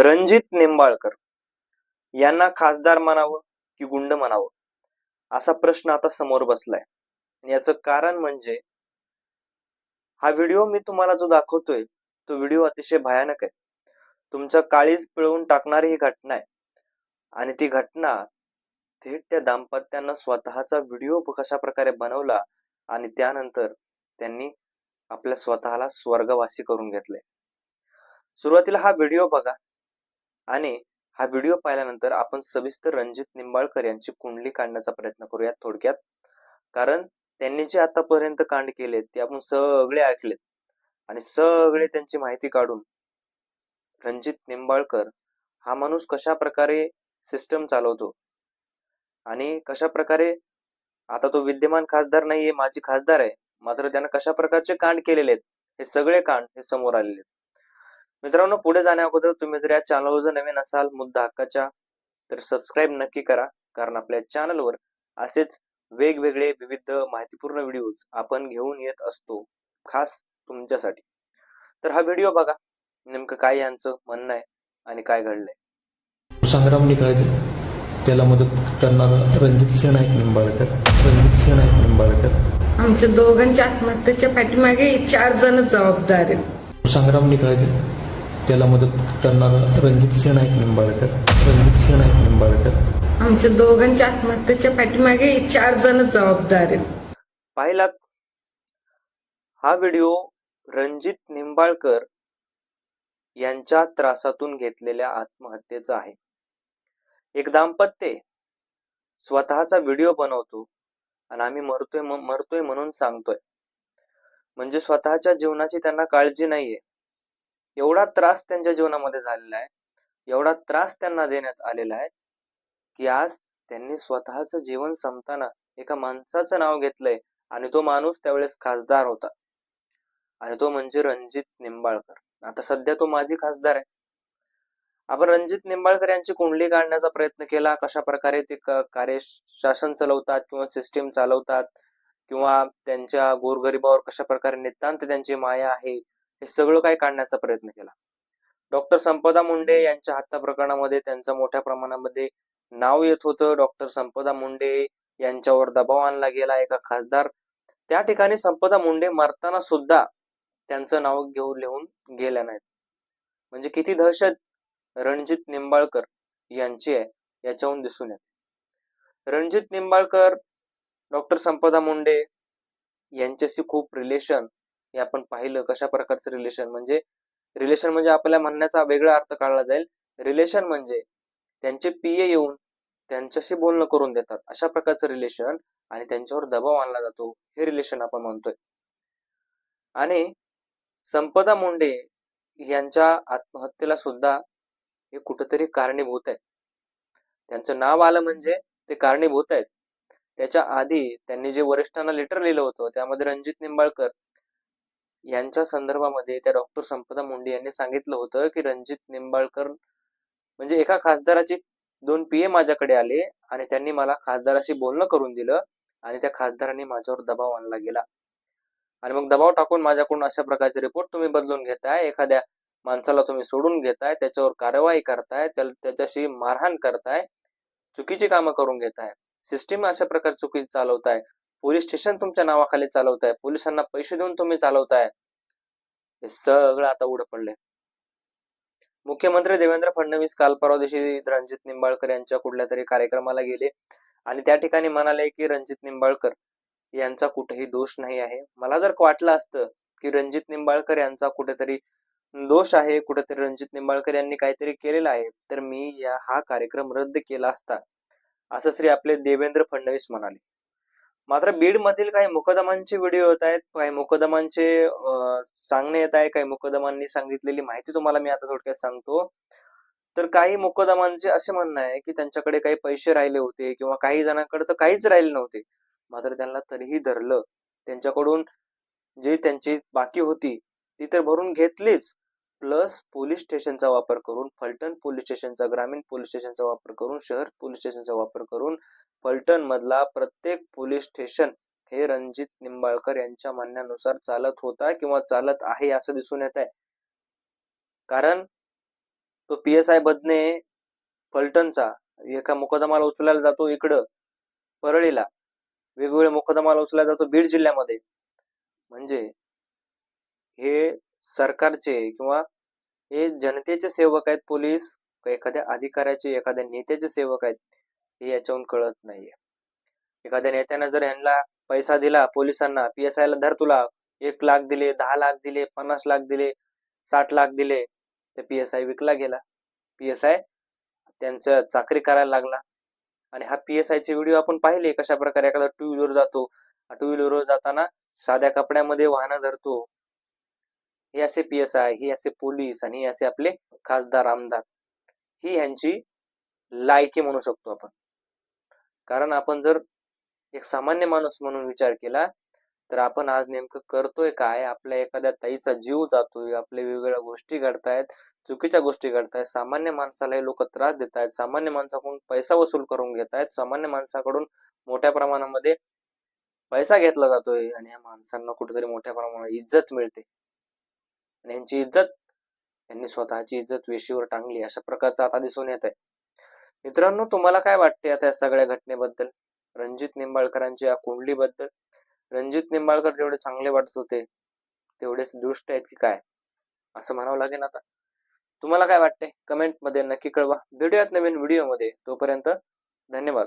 रणजित निंबाळकर यांना खासदार म्हणावं की गुंड म्हणावं? असा प्रश्न आता समोर बसलाय. याचं कारण म्हणजे हा व्हिडिओ मी तुम्हाला जो दाखवतोय तो व्हिडिओ अतिशय भयानक आहे. तुमच्या काळीज पिळवून टाकणारी ही घटना आहे. आणि ती घटना थेट त्या दाम्पत्यानं स्वतःचा व्हिडिओ कशा प्रकारे बनवला आणि त्यानंतर त्यांनी आपल्या स्वतःला स्वर्गवासी करून घेतले सुरुवातीला हा व्हिडिओ बघा. आणि हा व्हिडिओ पाहिल्यानंतर आपण सविस्तर रणजित निंबाळकर यांची कुंडली काढण्याचा प्रयत्न करूयात थोडक्यात. कारण त्यांनी जे आतापर्यंत कांड केले ते आपण सगळे ऐकलेत. आणि सगळे त्यांची माहिती काढून रणजित निंबाळकर हा माणूस कशा प्रकारे सिस्टम चालवतो? आणि कशा प्रकारे आता तो विद्यमान खासदार नाहीये माझी खासदार आहे मात्र त्यानं कशा प्रकारचे कांड केलेले आहेत हे सगळे कांड हे समोर आलेले आहेत. मित्रांनो पुढे जाण्या अगोदर तुम्ही जर या चॅनलवर जर नवीन असाल मुद्दा हक्काच्या तर सबस्क्राईब नक्की करा. कारण आपल्या चॅनलवर असेच वेगवेगळे विविध माहितीपूर्ण व्हिडिओज आपण घेऊन येत असतो खास तुमच्यासाठी. तर हा व्हिडिओ बघा नेमकं काय यांचं म्हणणं आहे आणि काय घडलंय. संग्राम निकाळजे त्याला मदत करणारा रणजित सिंह नाईक निंबाळकर. रणजित सिंह नाईक निंबाळकर. आमच्या दोघांच्या आत्महत्येच्या पाठीमागे चार जण जबाबदार आहेत. संग्राम निकाळजे त्याला मदत करणारा रणजित सिंह नाईक निंबाळकर. रणजित सिंह नाईक निंबाळकर. आमच्या दोघांच्या आत्महत्येच्या पाठीमागे चार जण जबाबदार आहेत. पाहिलात हा व्हिडिओ रणजित निंबाळकर यांच्या त्रासातून घेतलेल्या आत्महत्येचा आहे. एक दाम्पत्य स्वतःचा व्हिडिओ बनवतो आणि आम्ही मरतोय मरतोय म्हणून सांगतोय. म्हणजे स्वतःच्या जीवनाची त्यांना काळजी नाहीये. एवढा त्रास त्यांच्या जीवनामध्ये झालेला आहे. एवढा त्रास त्यांना देण्यात आलेला आहे की आज त्यांनी स्वतःच जीवन संपताना एका माणसाचं नाव घेतलंय आणि तो माणूस त्यावेळेस खासदार होता. आणि तो म्हणजे रणजित निंबाळकर. आता सध्या तो माजी खासदार आहे. आपण रणजित निंबाळकर यांची कुंडली काढण्याचा प्रयत्न केला कशा प्रकारे ते कार्य शासन चालवतात किंवा सिस्टीम चालवतात किंवा त्यांच्या गोरगरिबावर कशा प्रकारे नितांत त्यांची माया आहे हे सगळं काही काढण्याचा प्रयत्न केला. डॉक्टर संपदा मुंडे यांच्या हत्या प्रकरणामध्ये त्यांचं मोठ्या प्रमाणामध्ये नाव येत होतं. डॉक्टर संपदा मुंडे यांच्यावर दबाव आणला गेला एका खासदार. त्या ठिकाणी संपदा मुंडे मरताना सुद्धा त्यांचं नाव घेऊन लिहून गेल्या नाहीत. म्हणजे किती दहशत रणजित निंबाळकर यांची आहे याच्याहून दिसून येते. रणजित निंबाळकर डॉक्टर संपदा मुंडे यांच्याशी खूप रिलेशन हे आपण पाहिलं कशा प्रकारचं रिलेशन म्हणजे रिलेशन म्हणजे आपल्या म्हणण्याचा वेगळा अर्थ काढला जाईल. रिलेशन म्हणजे त्यांचे पीए येऊन त्यांच्याशी बोलणं करून देतात. अशा प्रकारचं रिलेशन आणि त्यांच्यावर दबाव आणला जातो. हे रिलेशन आपण म्हणतोय. आणि संपदा मुंडे यांच्या आत्महत्येला सुद्धा हे कुठंतरी कारणीभूत आहे त्यांचं नाव आलं म्हणजे ते कारणीभूत आहेत. त्याच्या आधी त्यांनी जे वरिष्ठांना लेटर लिहिलं होतं त्यामध्ये रणजित निंबाळकर यांच्या संदर्भामध्ये त्या डॉक्टर संपदा मुंडे यांनी सांगितलं होतं की रणजित निंबाळकर म्हणजे एका खासदाराचे दोन पीए माझ्याकडे आले आणि त्यांनी मला खासदाराशी बोलणं करून दिलं आणि त्या खासदारांनी माझ्यावर दबाव आणला गेला. आणि मग दबाव टाकून माझ्याकडून अशा प्रकारचे रिपोर्ट तुम्ही बदलून घेताय एखाद्या माणसाला तुम्ही सोडून घेताय त्याच्यावर कारवाई करताय त्याच्याशी मारहाण करताय चुकीची कामं करून घेताय सिस्टीम अशा प्रकारे चुकीची चालवताय पोलीस स्टेशन तुमच्या नावाखाली चालवताय. पोलिसांना पैसे देऊन तुम्ही चालवताय. हे सगळं आता उघड पडलंय. मुख्यमंत्री देवेंद्र फडणवीस काल परवा दिवशी रणजित निंबाळकर यांच्या कुठल्या तरी कार्यक्रमाला गेले. आणि त्या ठिकाणी म्हणाले की रणजित निंबाळकर यांचा कुठेही दोष नाही आहे. मला जर वाटलं असतं की रणजित निंबाळकर यांचा कुठेतरी दोष आहे कुठेतरी रणजित निंबाळकर यांनी काहीतरी केलेलं आहे तर मी या हा कार्यक्रम रद्द केला असता. असं श्री आपले देवेंद्र फडणवीस म्हणाले. मात्र बीड मधील काही मुकदमांचे व्हिडिओ येत आहेत. काही मुकदमांचे सांगणे येत आहे. काही मुकदमांनी सांगितलेली माहिती तुम्हाला मी आता थोडक्यात सांगतो. तर काही मुकदमांचे असे म्हणणं आहे की त्यांच्याकडे काही पैसे राहिले होते किंवा काही जणांकडे तर काहीच राहिले नव्हते. मात्र त्यांना तरीही धरलं. त्यांच्याकडून जी त्यांची बाकी होती ती तर भरून घेतलीच. प्लस पोलीस स्टेशनचा वापर करून फलटण पोलीस स्टेशनचा ग्रामीण पोलीस स्टेशनचा वापर करून शहर पोलीस स्टेशनचा वापर करून फलटण मधला प्रत्येक पोलीस स्टेशन हे रणजित निंबाळकर यांच्या म्हणण्यानुसार चालत होता किंवा चालत आहे असं दिसून येत आहे कारण तो पी एस आय बदने फलटणचा एका मुकदमाला उचलायला जातो इकडं परळीला. वेगवेगळ्या मुकदमाला उचलायला जातो बीड जिल्ह्यामध्ये. म्हणजे हे सरकारचे किंवा हे जनतेचे सेवक आहेत पोलीस एखाद्या अधिकाऱ्याचे एखाद्या नेत्याचे सेवक आहेत हे याच्याहून कळत नाहीये. एखाद्या नेत्यानं जर यांना पैसा दिला पोलिसांना पी एस ला धर तुला एक लाख दिले दहा लाख दिले पन्नास लाख दिले साठ लाख दिले तर पी एस आय विकला गेला. पी एस आय त्यांचं चाकरी करायला लागला. आणि हा पी एस चे व्हिडिओ आपण पाहिले कशा प्रकारे एखादा टू व्हीलर जातो. टू व्हीलरवर जाताना साध्या कपड्यामध्ये वाहनं धरतो. हे असे पी एस आय हे असे पोलीस आणि हे असे आपले खासदार आमदार ही ह्यांची लायकी म्हणू शकतो आपण. कारण आपण जर एक सामान्य माणूस म्हणून विचार केला तर आपण आज नेमकं करतोय काय? आपल्या एखाद्या ताईचा जीव जातोय आपल्या वेगवेगळ्या गोष्टी घडतायत चुकीच्या गोष्टी घडतायत सामान्य माणसाला हे लोक त्रास देत आहेत सामान्य माणसाकडून पैसा वसूल करून घेत आहेत सामान्य माणसाकडून मोठ्या प्रमाणामध्ये पैसा घेतला जातोय आणि या माणसांना कुठेतरी मोठ्या प्रमाणात इज्जत मिळते. आणि यांची इज्जत यांनी स्वतःची इज्जत वेशीवर टांगली अशा प्रकारचं आता दिसून येत आहे मित्रांनो तुम्हाला काय वाटते आता या सगळ्या घटनेबद्दल? रणजित निंबाळकरांच्या या कुंडलीबद्दल? रणजित निंबाळकर जेवढे चांगले वाटत होते तेवढेच दुष्ट आहेत की काय? असं म्हणावं लागेल आता. तुम्हाला काय वाटते कमेंटमध्ये नक्की कळवा. भेटूयात नवीन व्हिडिओमध्ये. तोपर्यंत धन्यवाद.